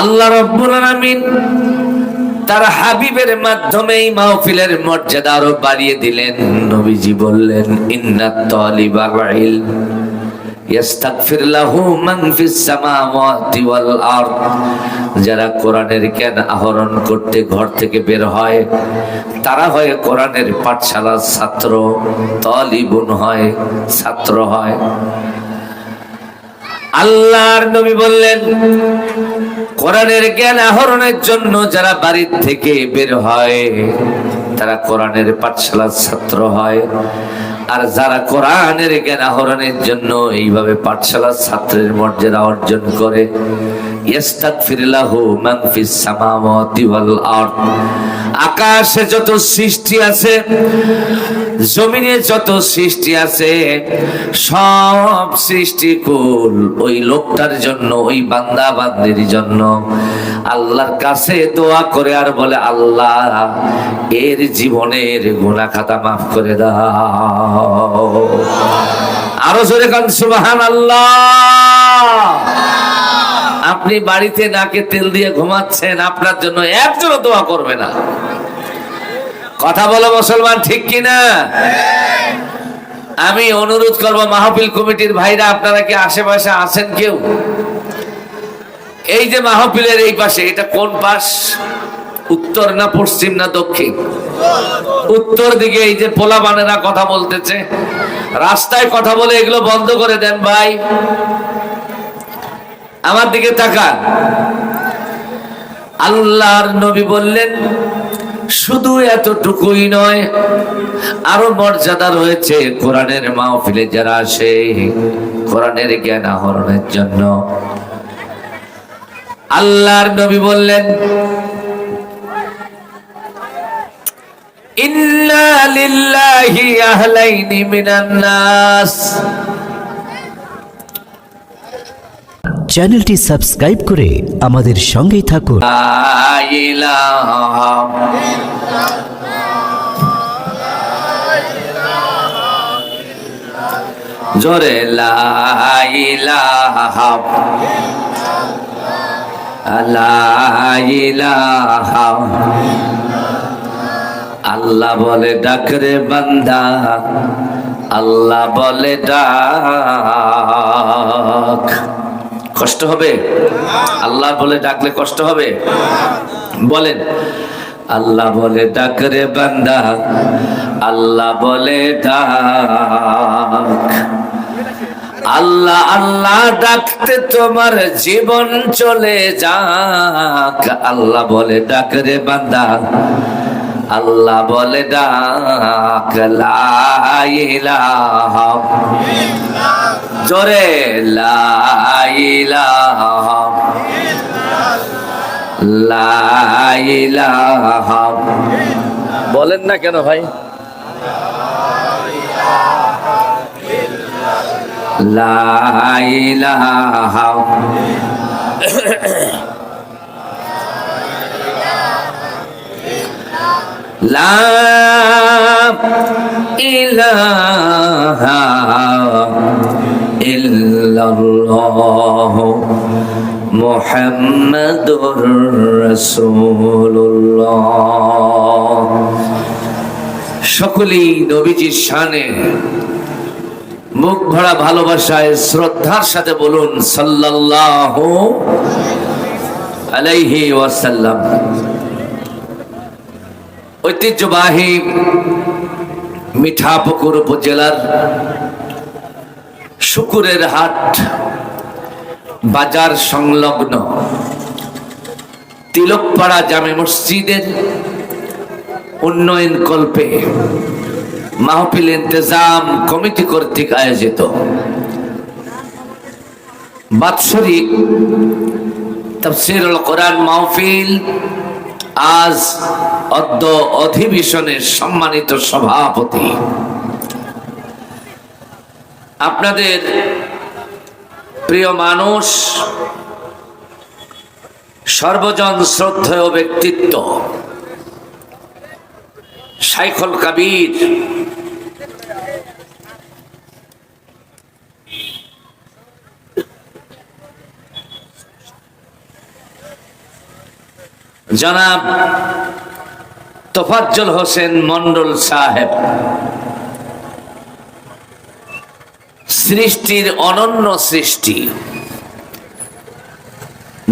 আল্লাহ রব্বুল আলামিন তার হাবিবের মাধ্যমে এই মাহফিলের মর্যাদা আরও বাড়িয়ে দিলেন। নবীজি বললেন ইন্নাত তালিবাল ইলম লাহু মান ফিস সামাওয়াতি ওয়াল আরদ। যারা কোরআনের জ্ঞান আহরণ করতে ঘর থেকে বের হয়, তারা হয় কোরআনের পাঠশালার ছাত্র, তালিবুন হয় ছাত্র হয়। আল্লাহর নবী বললেন, কোরআনের জ্ঞান আহরণের জন্য যারা বাড়ির থেকে বের হয়, তারা কোরআনের পাঠশালার ছাত্র হয়। আর যারা কোরআনের জ্ঞান আহরণের জন্য এইভাবে পাঠশালার ছাত্রের মর্যাদা অর্জন করে ইস্তাগফিরুল্লাহু মান ফিস আকাশে যত সৃষ্টি আছে, জমিনে যত সৃষ্টি আছে, সব সৃষ্টিকুল ওই লোকটার জন্য, ওই বান্দা বান্দির জন্য। আল্লাহর কাছে দোয়া করে আর বলে, আল্লাহ, এর জীবনের গুনাহ খাতা মাফ করে দাও। আরও জোরে কান সুবহান আল্লাহ আপনি বাড়িতে নাকে তেল দিয়ে ঘুমাচ্ছেন, আপনার জন্য একজনও দোয়া করবে না। কথা বলো মুসলমান, ঠিক কিনা? আমি অনুরোধ করব মাহফিল কমিটির ভাইরা, আপনারা কি আশেপাশে আছেন কেউ? এই যে মাহফিলের এই পাশে, এটা কোন পাশ? উত্তর না পশ্চিম না দক্ষিণ? উত্তর দিকে এই যে পোলাবানেরা কথা বলতেছে, রাস্তায় কথা বলে এগুলো বন্ধ করে দেন ভাই। আমার দিকে তাকান। আল্লাহর নবী বললেন, শুধু এতটুকুই নয়, আরও মর্যাদা রয়েছে কোরআনের মাহফিলে যারা আসে, কোরআনের জ্ঞান আহরণের জন্য। আল্লাহর নবী বললেন, ইন্না লিল্লাহি আহলাইনি মিনান নাস। চ্যানেলটি সাবস্ক্রাইব করে আমাদের সঙ্গেই থাকুন। জোরে আল্লাহ বলে ডাকরে বান্দা। আল্লাহ বলে ডাক। কষ্ট হবে? আল্লাহ বলে ডাকলে কষ্ট হবে? বলেন, আল্লাহ বলে ডাকরে বান্দা, আল্লাহ বলে ডাক। আল্লাহ আল্লাহ ডাকতে তোমার জীবন চলে যাক। আল্লাহ বলে ডাকরে বান্দা আল্লাহ বলে ডাক, লা ইলাহা। জোরে, লা ইলাহা। লা ইলাহা। বলেন না কেন ভাই? লা লা ইলাহা ইল্লাল্লাহ মুহাম্মাদুর রাসূলুল্লাহ। সকলেই নবীজির শানে মুখ ভরা ভালোবাসায় শ্রদ্ধার সাথে বলুন, সাল্লাল্লাহু আলাইহি ওয়াসাল্লাম। ঐতিহ্যবাহী মিঠাপুকুর উপজেলার শুকুরের হাট বাজার সংলগ্ন তিলকপাড়া জামে মসজিদের উন্নয়ন কল্পে মাহফিল ইন্তজাম কমিটি কর্তৃক আয়োজিত। বাৎসরিক তফসিরুল কোরআন মাহফিল আজ অদ্য অধিবেশনের সম্মানিত সভাপতি। আপনাদের প্রিয় মানুষ সর্বজন শ্রদ্ধেয় ব্যক্তিত্ব সাইখল কাবির। জনাব তোফাজ্জল হোসেন মন্ডল সাহেব, সৃষ্টির অনন্য সৃষ্টি।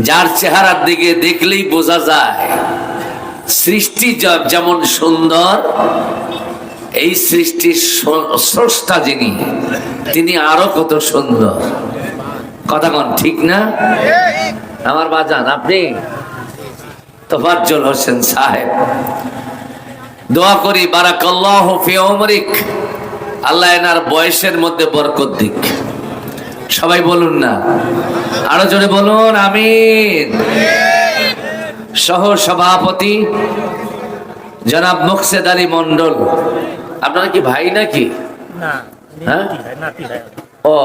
যার চেহারার দিকে দেখলেই বোঝা যায়, সৃষ্টি যেমন সুন্দর, এই সৃষ্টির স্রষ্টা যিনি, তিনি আরও কত সুন্দর। কথা কন, ঠিক না? আমার বাজান, আপনি? তোফাজ্জল হোসেন সাহেব। দোয়া করি বারাকাল্লাহ ফি উমরিক। আল্লাহ এনার বয়সের মধ্যে বরকত দিক। সবাই বলুন না। আরও জোরে বলুন আমিন। সহ সভাপতি জনাব মুকসেদ আলী মন্ডল আপনারা কি ভাই নাকি? হ্যাঁ? হয় হয় ও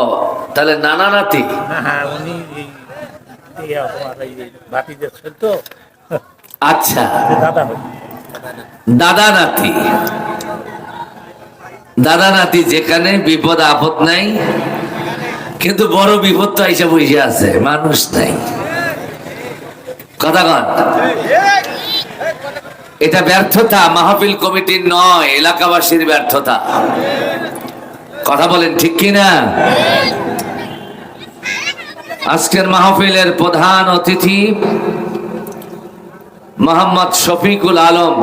তাহলে নানা নাতি? আচ্ছা। দাদা নাতি দাদা নাতি যেখানে বিপদ, আপদ নাই, কিন্তু বড় বিপদ তো এসে বসে আছে, মানুষ নাই। কথা কন। এটা ব্যর্থতা, মাহফিল কমিটির নয়, এলাকাবাসীর ব্যর্থতা। কথা বলেন ঠিক কিনা? আজকের মাহফিলের প্রধান অতিথি মোহাম্মদ শফিকুল আলম,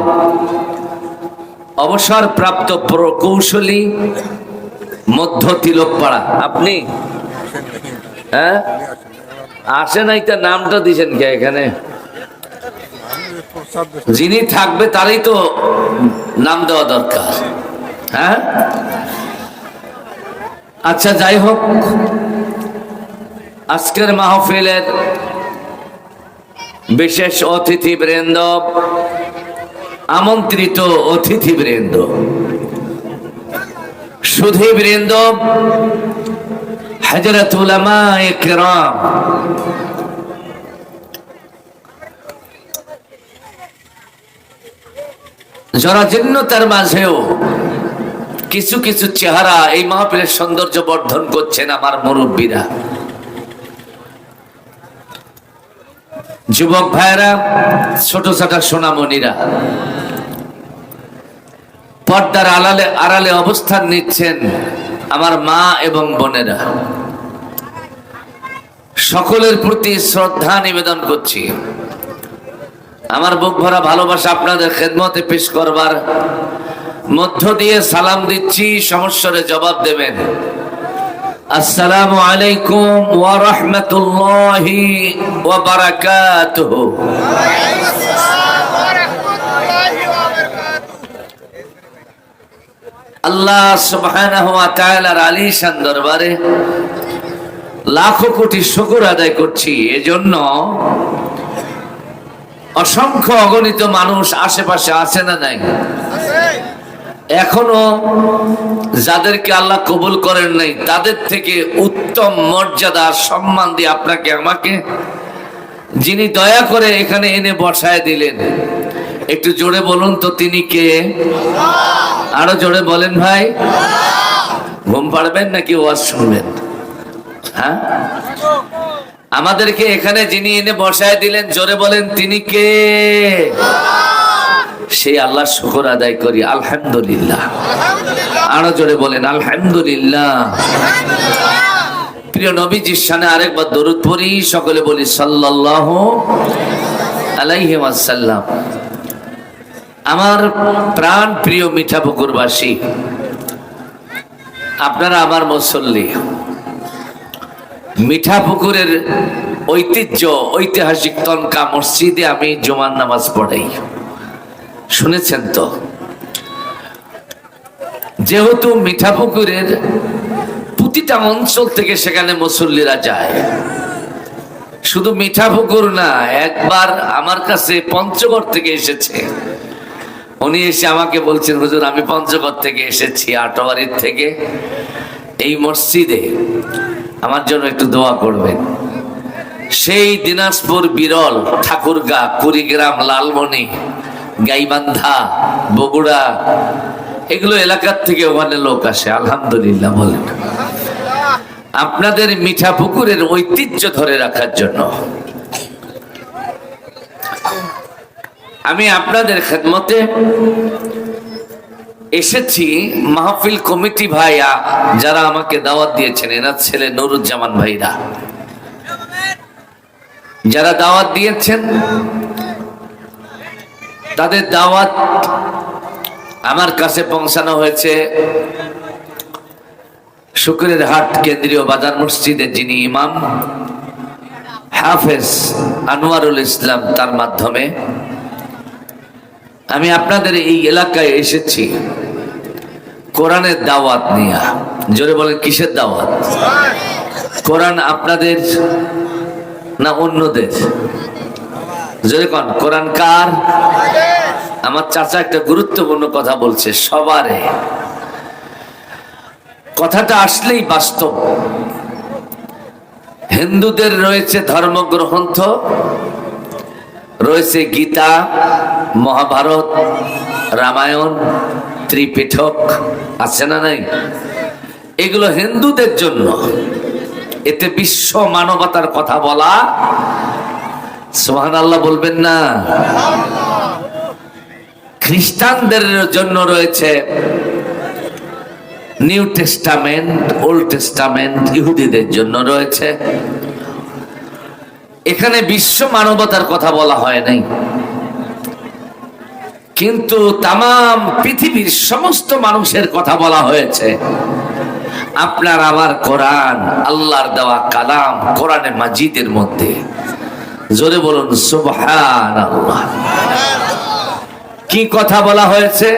অবসরপ্রাপ্ত প্রকৌশলী মধ্য তিলকপাড়া আপনি? হ্যাঁ? আসে নাই তার নামটা দিছেন কে এখানে? যিনি থাকবে তারই তো নাম দেওয়া দরকার। হ্যাঁ? আচ্ছা যাই হোক। আজকের মাহফিলের বিশেষ অতিথিবৃন্দ, আমন্ত্রিত অতিথিবৃন্দ, সুধীবৃন্দ হজরত উলামা একরাম জরাজীর্ণতার মাঝেও কিছু কিছু চেহারা এই মাহফিলের সৌন্দর্য বর্ধন করছেন আমার মুরব্বীরা। যুবক ভাইরা ছোট ছোট সোনামণিরা, পর্দার আড়ালে আড়ালে অবস্থান নিচ্ছেন আমার মা এবং বোনেরা। সকলের প্রতি শ্রদ্ধা নিবেদন করছি। আমার বুক ভরা ভালোবাসা আপনাদের খেদমতে পেশ করবার মধ্য দিয়ে সালাম দিচ্ছি সমস্যারে জবাব দেবেন। আসসালামু আলাইকুম ওয়া রাহমাতুল্লাহি ওয়া বারাকাতুহু। আল্লাহ সুবহানাহু ওয়া তাআলার আলিশান দরবারে লাখো কোটি শুকর আদায় করছি। এজন্য অসংখ্য অগণিত মানুষ আশেপাশে আছে না নাই? এখনও যাদেরকে আল্লাহ কবুল করেন নাই, তাদের থেকে উত্তম মর্যাদা, সম্মান দিয়ে আপনাকে, আমাকে যিনি দয়া করে এখানে এনে বসায় দিলেন। একটু জোরে বলুন তো, তিনি কে? আরও জোরে বলেন ভাই। ঘুম পাড়বেন নাকি ওয়াজ শুনবেন? হ্যাঁ? আমাদেরকে এখানে যিনি এনে বসায় দিলেন, জোরে বলেন, তিনি কে? সেই আল্লাহ শুকর আদায় করি, আলহামদুলিল্লাহ। আরও জোরে বলেন, আলহামদুলিল্লাহ। প্রিয় নবীজির সামনে আরেকবার দরুদ পড়ি, সকলে বলি সাল্লাল্লাহু আলাইহি ওয়াসাল্লাম। আমার প্রাণ প্রিয় মিঠা পুকুরবাসী, আপনারা আমার মুসল্লি, মিঠা পুকুরের ঐতিহ্য, ঐতিহাসিক তনকা মসজিদে আমি জুমার নামাজ পড়াই। শুনেছেন তো? যেহেতু মিঠাপুকুরের প্রতিটা অঞ্চল থেকে সেখানে মুসল্লিরা যায়, শুধু মিঠাপুকুর না, একবার আমার কাছে পঞ্চগড় থেকে এসেছে। উনি এসে আমাকে বলছেন, হুজুর, আমি পঞ্চগড় থেকে এসেছি, আটোয়ারির থেকে। এই মসজিদে আমার জন্য একটু দোয়া করবেন। সেই দিনাজপুর বিরল ঠাকুরগা, কুড়িগ্রাম, লালমনি গাইবান্ধা, বগুড়া, এগুলো এলাকার থেকে ওখানে লোক আসে, আলহামদুলিল্লাহ বলেন। আপনাদের মিঠা পুকুরের ঐতিহ্য ধরে রাখার জন্য আমি আপনাদের খেদমতে এসেছি মাহফিল কমিটি ভাইয়া, যারা আমাকে দাওয়াত দিয়েছেন এরা ছেলে নুরুজ্জামান ভাইরা। যারা দাওয়াত দিয়েছেন তাদের দাওয়াত আমার কাছে পৌঁছানো হয়েছে। শুক্রের হাট কেন্দ্রীয় বাজার মসজিদের যিনি ইমাম, হাফেজ আনোয়ারুল ইসলাম তার মাধ্যমে। আমি আপনাদের এই এলাকায় এসেছি কোরআনের দাওয়াত নিয়ে। জোরে বলেন, কিসের দাওয়াত? কোরআন আপনাদের না অন্যদের? জোরে কন, কোরআন কার? আমার চাচা একটা গুরুত্বপূর্ণ কথা বলছে, সবারে। কথাটা আসলেই বাস্তব। হিন্দুদের রয়েছে ধর্মগ্রন্থ, রয়েছে গীতা, মহাভারত, রামায়ণ, ত্রিপিঠক, আছে না নাই? এগুলো হিন্দুদের জন্য। এতে বিশ্ব মানবতার কথা বলা সোহান আল্লাহ বলবেন না। খ্রিস্টানদের জন্য রয়েছে নিউ টেস্টামেন্ট, ওল্ড টেস্টামেন্ট ইহুদিদের জন্য রয়েছে। এখানে বিশ্ব মানবতার কথা বলা হয় নাই। কিন্তু তাম পৃথিবীর সমস্ত মানুষের কথা বলা হয়েছে। আপনার আমার কোরআন, আল্লাহর দেওয়া কালাম কোরআনে মাজিদের মধ্যে। জোরে বলুন সুবহান কি কথা বলা হয়েছে?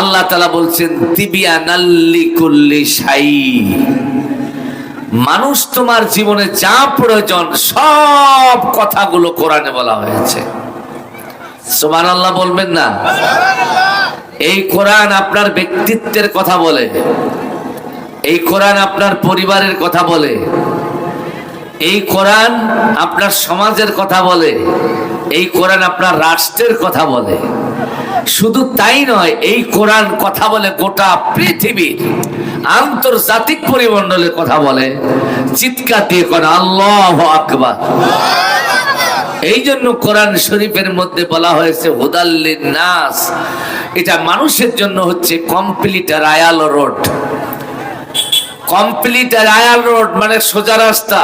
আল্লাহ তালা বলছেন তিবিয়া নাল্লি কুল্লি সাই মানুষ তোমার জীবনে যা প্রয়োজন, সব কথাগুলো কোরআনে বলা হয়েছে। সোমান আল্লাহ বলবেন না? এই কোরআন আপনার ব্যক্তিত্বের কথা বলে, এই কোরআন আপনার পরিবারের কথা বলে এই কোরআন আপনার সমাজের কথা বলে, এই কোরআন আপনার রাষ্ট্রের কথা বলে। শুধু তাই নয়, এই কোরআন কথা বলে গোটা পৃথিবীর আন্তর্জাতিক পরিমণ্ডলের কথা বলে। চিৎকার দিয়ে করে আল্লাহ আকবার। এই জন্য কোরআন শরীফের মধ্যে বলা হয়েছে হুদাল্লিন নাস এটা মানুষের জন্য হচ্ছে complete royal road. Complete royal road মানে সোজা রাস্তা।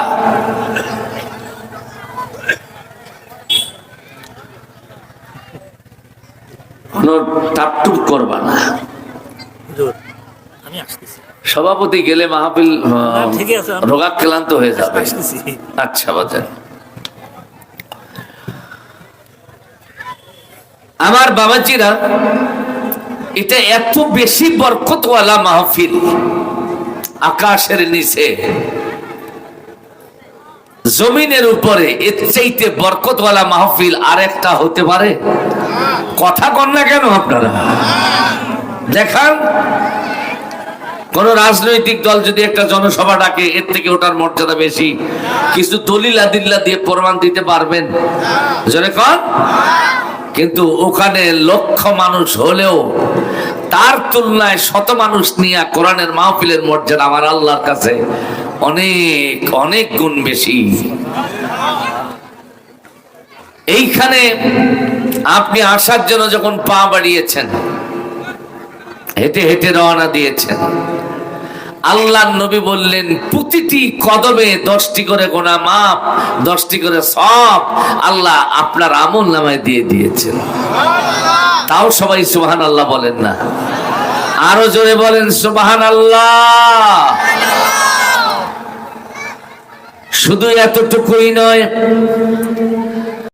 কোনো টাপটুপ করবা না। সভাপতি গেলে মাহফিল রোগাক্রান্ত হয়ে যাবে। আচ্ছা বাজার আমার বাবাজিরা এটা এত বেশি বরকতওয়ালা মাহফিল। আকাশের নিচে। জমিনের উপরে এর চাইতে বরকতওয়ালা মাহফিল আর একটা হতে পারে। কথা কন না কেন আপনারা? দেখান। কোন রাজনৈতিক দল যদি একটা জনসভা ডাকে, এর থেকে ওটার মর্যাদা বেশি। কিছু দলিল আদিল্লা দিয়ে প্রমাণ দিতে পারবেন। জনে কন। কিন্তু ওখানে লক্ষ মানুষ হলেও তার তুলনায় শত মানুষ নিয়ে কোরআনের মাহফিলের মর্যাদা আমার আল্লাহর কাছে অনেক অনেক গুণ বেশি। এইখানে আপনি আসার জন্য যখন পা বাড়িয়েছেন, হেঁটে হেঁটে রওনা দিয়েছেন আল্লাহ নবী বললেন, প্রতিটি কদমে দশটি করে গোনা মাপ দশটি করে সব আল্লাহ আপনার আমল নামায় দিয়ে দিয়েছেন। তাও সবাই সুবাহান আল্লাহ বলেন না। আরও জোরে বলেন সুবাহান আল্লাহ শুধু এতটুকুই নয়